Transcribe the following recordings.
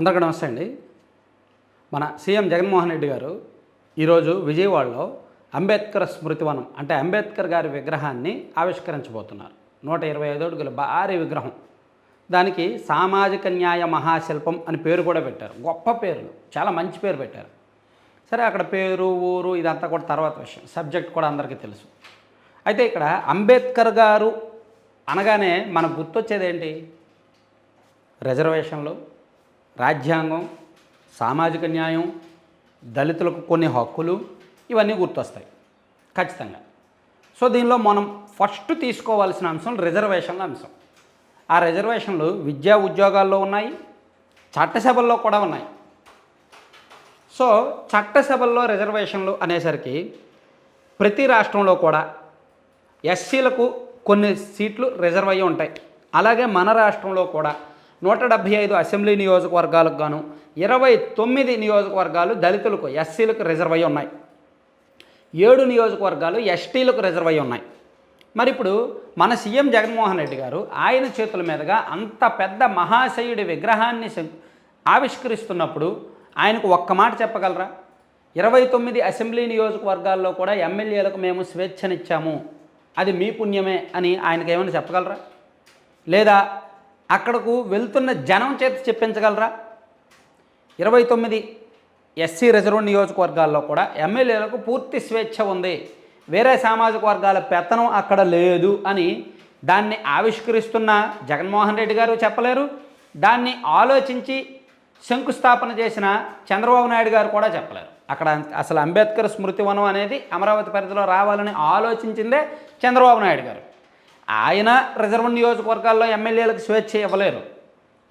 అందరికీ నమస్తే అండి. మన సీఎం జగన్మోహన్ రెడ్డి గారు ఈరోజు విజయవాడలో అంబేద్కర్ స్మృతివనం అంటే అంబేద్కర్ గారి విగ్రహాన్ని ఆవిష్కరించబోతున్నారు. నూట ఇరవై ఐదు అడుగుల భారీ విగ్రహం. దానికి సామాజిక న్యాయ మహాశిల్పం అని పేరు కూడా పెట్టారు. గొప్ప పేర్లు చాలా మంచి పేరు పెట్టారు. సరే అక్కడ పేరు ఊరు ఇదంతా కూడా తర్వాత విషయం. సబ్జెక్ట్ కూడా అందరికీ తెలుసు. అయితే ఇక్కడ అంబేద్కర్ గారు అనగానే మనకు గుర్తొచ్చేది ఏంటి రిజర్వేషన్లు రాజ్యాంగం సామాజిక న్యాయం దళితులకు కొన్ని హక్కులు ఇవన్నీ గుర్తొస్తాయి. ఖచ్చితంగా. సో దీనిలో మనం ఫస్ట్ తీసుకోవాల్సిన అంశం రిజర్వేషన్ల అంశం. ఆ రిజర్వేషన్లు విద్యా ఉద్యోగాల్లో ఉన్నాయి చట్టసభల్లో కూడా ఉన్నాయి. సో చట్టసభల్లో రిజర్వేషన్లు అనేసరికి ప్రతి రాష్ట్రంలో కూడా ఎస్సీలకు కొన్ని సీట్లు రిజర్వ్ అయ్యి ఉంటాయి. అలాగే మన రాష్ట్రంలో కూడా నూట డెబ్భై ఐదు అసెంబ్లీ నియోజకవర్గాలకు గాను ఇరవై తొమ్మిది నియోజకవర్గాలు దళితులకు ఎస్సీలకు రిజర్వ్ అయ్యి ఉన్నాయి. ఏడు నియోజకవర్గాలు ఎస్టీలకు రిజర్వ్ అయ్యి ఉన్నాయి. మరి ఇప్పుడు మన సీఎం జగన్మోహన్ రెడ్డి గారు ఆయన చేతుల మీదుగా అంత పెద్ద మహాశయుడి విగ్రహాన్ని ఆవిష్కరిస్తున్నప్పుడు ఆయనకు ఒక్క మాట చెప్పగలరా? ఇరవై తొమ్మిది అసెంబ్లీ నియోజకవర్గాల్లో కూడా ఎమ్మెల్యేలకు మేము స్వేచ్ఛనిచ్చాము. అది మీ పుణ్యమే అని ఆయనకు ఏమైనా చెప్పగలరా? లేదా అక్కడకు వెళ్తున్న జనం చేత చెప్పించగలరా? ఇరవై తొమ్మిది ఎస్సీ రిజర్వ్ నియోజకవర్గాల్లో కూడా ఎమ్మెల్యేలకు పూర్తి స్వేచ్ఛ ఉంది. వేరే సామాజిక వర్గాల పెత్తనం అక్కడ లేదు అని దాన్ని ఆవిష్కరిస్తున్న జగన్మోహన్ రెడ్డి గారు చెప్పలేరు. దాన్ని ఆలోచించి శంకుస్థాపన చేసిన చంద్రబాబు నాయుడు గారు కూడా చెప్పలేరు. అక్కడ అసలు అంబేద్కర్ స్మృతివనం అనేది అమరావతి పరిధిలో రావాలని ఆలోచించిందే చంద్రబాబు నాయుడు గారు. ఆయన రిజర్వ్ నియోజకవర్గాల్లో ఎమ్మెల్యేలకు స్వేచ్ఛ ఇవ్వలేరు.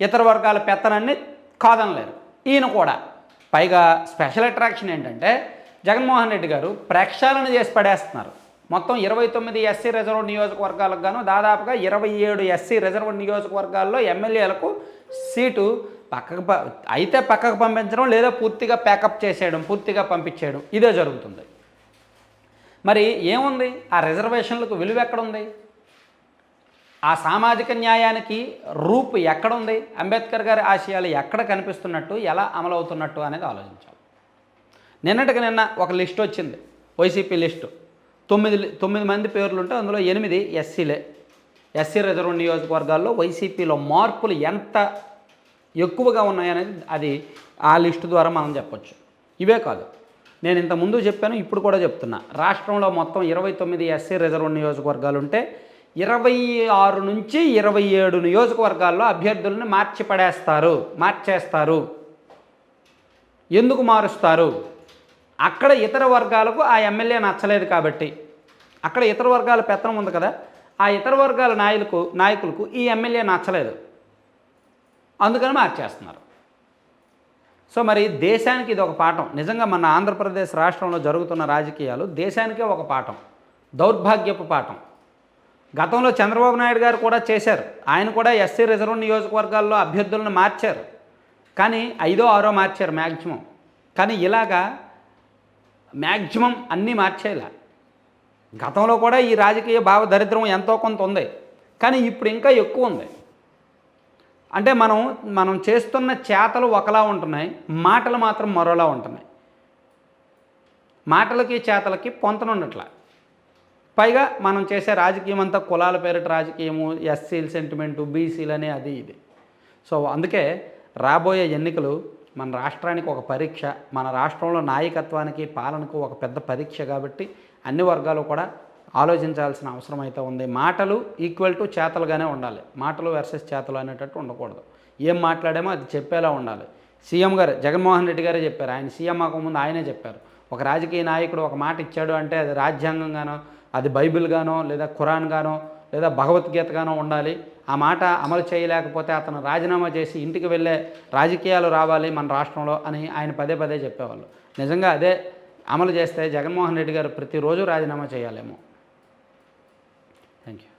ఇతర వర్గాల పెత్తనాన్ని కాదనలేరు. ఈయన కూడా. పైగా స్పెషల్ అట్రాక్షన్ ఏంటంటే జగన్మోహన్ రెడ్డి గారు ప్రక్షాళన చేసి పడేస్తున్నారు. మొత్తం ఇరవై తొమ్మిది ఎస్సీ రిజర్వ్ నియోజకవర్గాలకు గాను దాదాపుగా ఇరవై ఏడు ఎస్సీ రిజర్వ్ నియోజకవర్గాల్లో ఎమ్మెల్యేలకు సీటు పక్కకు ప- అయితే పక్కకు పంపించడం లేదా పూర్తిగా ప్యాకప్ చేసేయడం పూర్తిగా పంపించేయడం ఇదే జరుగుతుంది. మరి ఏముంది? ఆ రిజర్వేషన్లకు విలువ ఎక్కడుంది? ఆ సామాజిక న్యాయానికి రూపు ఎక్కడుంది? అంబేద్కర్ గారి ఆశయాలు ఎక్కడ కనిపిస్తున్నట్టు ఎలా అమలవుతున్నట్టు అనేది ఆలోచించాలి. నిన్నటికి నిన్న ఒక లిస్ట్ వచ్చింది వైసీపీ లిస్టు. తొమ్మిది తొమ్మిది మంది పేర్లు ఉంటే అందులో ఎనిమిది ఎస్సీలే. ఎస్సీ రిజర్వ్ నియోజకవర్గాల్లో వైసీపీలో మార్పులు ఎంత ఎక్కువగా ఉన్నాయనేది అది ఆ లిస్టు ద్వారా మనం చెప్పొచ్చు. ఇవే కాదు నేను ఇంత ముందు చెప్పాను ఇప్పుడు కూడా చెప్తున్నా. రాష్ట్రంలో మొత్తం ఇరవై తొమ్మిది ఎస్సీ రిజర్వ్ నియోజకవర్గాలు ఉంటే ఇరవై ఆరు నుంచి ఇరవై ఏడు నియోజకవర్గాల్లో అభ్యర్థులను మార్చి పడేస్తారు మార్చేస్తారు. ఎందుకు మారుస్తారు? అక్కడ ఇతర వర్గాలకు ఆ ఎమ్మెల్యే నచ్చలేదు కాబట్టి. అక్కడ ఇతర వర్గాల పెత్తనం ఉంది కదా. ఆ ఇతర వర్గాల నాయకులకు నాయకులకు ఈ ఎమ్మెల్యే నచ్చలేదు. అందుకని మార్చేస్తున్నారు. సో మరి దేశానికి ఇది ఒక పాఠం. నిజంగా మన ఆంధ్రప్రదేశ్ రాష్ట్రంలో జరుగుతున్న రాజకీయాలు దేశానికే ఒక పాఠం. దౌర్భాగ్యపు పాఠం. గతంలో చంద్రబాబు నాయుడు గారు కూడా చేశారు. ఆయన కూడా ఎస్సీ రిజర్వ్ నియోజకవర్గాల్లో అభ్యర్థులను మార్చారు. కానీ ఐదో ఆరో మార్చారు మ్యాక్సిమం కానీ ఇలాగా మ్యాక్సిమం అన్నీ మార్చేలా. గతంలో కూడా ఈ రాజకీయ భావ దరిద్రం ఎంతో కొంత ఉంది. కానీ ఇప్పుడు ఇంకా ఎక్కువ ఉంది. అంటే మనం మనం చేస్తున్న చేతలు ఒకలా ఉంటున్నాయి. మాటలు మాత్రం మరోలా ఉంటున్నాయి. మాటలకి చేతలకి పొంతనున్నట్ల. పైగా మనం చేసే రాజకీయం అంతా కులాల పేరిట రాజకీయము ఎస్సీలు సెంటిమెంటు బీసీలు అనే అది ఇది. సో అందుకే రాబోయే ఎన్నికలు మన రాష్ట్రానికి ఒక పరీక్ష మన రాష్ట్రంలో నాయకత్వానికి పాలనకు ఒక పెద్ద పరీక్ష కాబట్టి అన్ని వర్గాలు కూడా ఆలోచించాల్సిన అవసరం అయితే ఉంది. మాటలు ఈక్వల్ టు చేతలుగానే ఉండాలి. మాటలు వర్సెస్ చేతలు అనేటట్టు ఉండకూడదు. ఏం మాట్లాడామో అది చెప్పేలా ఉండాలి. సీఎం గారు జగన్మోహన్ రెడ్డి గారే చెప్పారు. ఆయన సీఎం ముందు ఆయనే చెప్పారు. ఒక రాజకీయ నాయకుడు ఒక మాట ఇచ్చాడు అంటే అది రాజ్యాంగంగానో అది బైబిల్ గానో లేదా ఖురాన్ గానో లేదా భగవద్గీత గానో ఉండాలి. ఆ మాట అమలు చేయలేకపోతే అతను రాజీనామా చేసి ఇంటికి వెళ్ళే రాజకీయాలు రావాలి మన రాష్ట్రంలో అని ఆయన పదే పదే చెప్పేవాళ్ళు. నిజంగా అదే అమలు చేస్తే జగన్మోహన్ రెడ్డి గారు ప్రతిరోజు రాజీనామా చేయాలేమో. Thank you